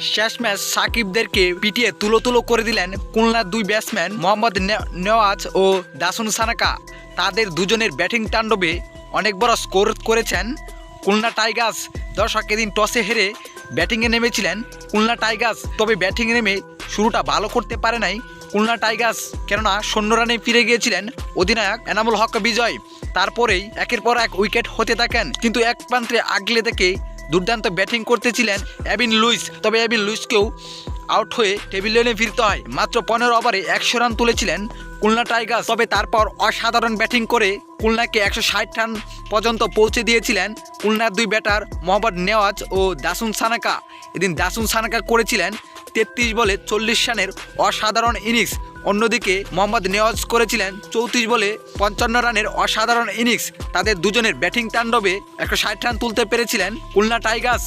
শেষ ম্যাচ সাকিবদেরকে পিটিয়ে তুলো তুলো করে দিলেন খুলনার দুই ব্যাটসম্যান মোহাম্মদ নেওয়াজ ও দাসুন সানাকা। তাদের দুজনের ব্যাটিং তাণ্ডবে অনেক বড় স্কোর করেছেন খুলনা টাইগার্স। দর্শক এদিন টসে হেরে ব্যাটিংয়ে নেমেছিলেন খুলনা টাইগার্স। তবে ব্যাটিংয়ে নেমে শুরুটা ভালো করতে পারে নাই খুলনা টাইগার্স। কেননা শূন্য রানে ফিরে গিয়েছিলেন অধিনায়ক এনামুল হক বিজয়। তারপরেই একের পর এক উইকেট হতে থাকেন। কিন্তু এক প্রান্তে আগলে থেকে দুর্দান্ত ব্যাটিং করতেছিলেন অ্যাবিন লুইস। তবে অ্যাবিন লুইসকেও আউট হয়ে টেবিল লেনে ফিরতে হয়। মাত্র পনেরো ওভারে একশো রান তুলেছিলেন খুলনা টাইগার্স। তবে তারপর অসাধারণ ব্যাটিং করে খুলনাকে একশো ষাট রান পর্যন্ত পৌঁছে দিয়েছিলেন খুলনার দুই ব্যাটার মোহাম্মদ নেওয়াজ ও দাসুন সানাকা। এদিন দাসুন সানাকা করেছিলেন তেত্রিশ বলে চল্লিশ রানের অসাধারণ ইনিংস। অন্যদিকে মোহাম্মদ নেওয়াজ করেছিলেন চৌত্রিশ বলে পঞ্চান্ন রানের অসাধারণ ইনিংস। তাদের দুজনের ব্যাটিং তাণ্ডবে একশো ষাট রান তুলতে পেরেছিলেন খুলনা টাইগার্স।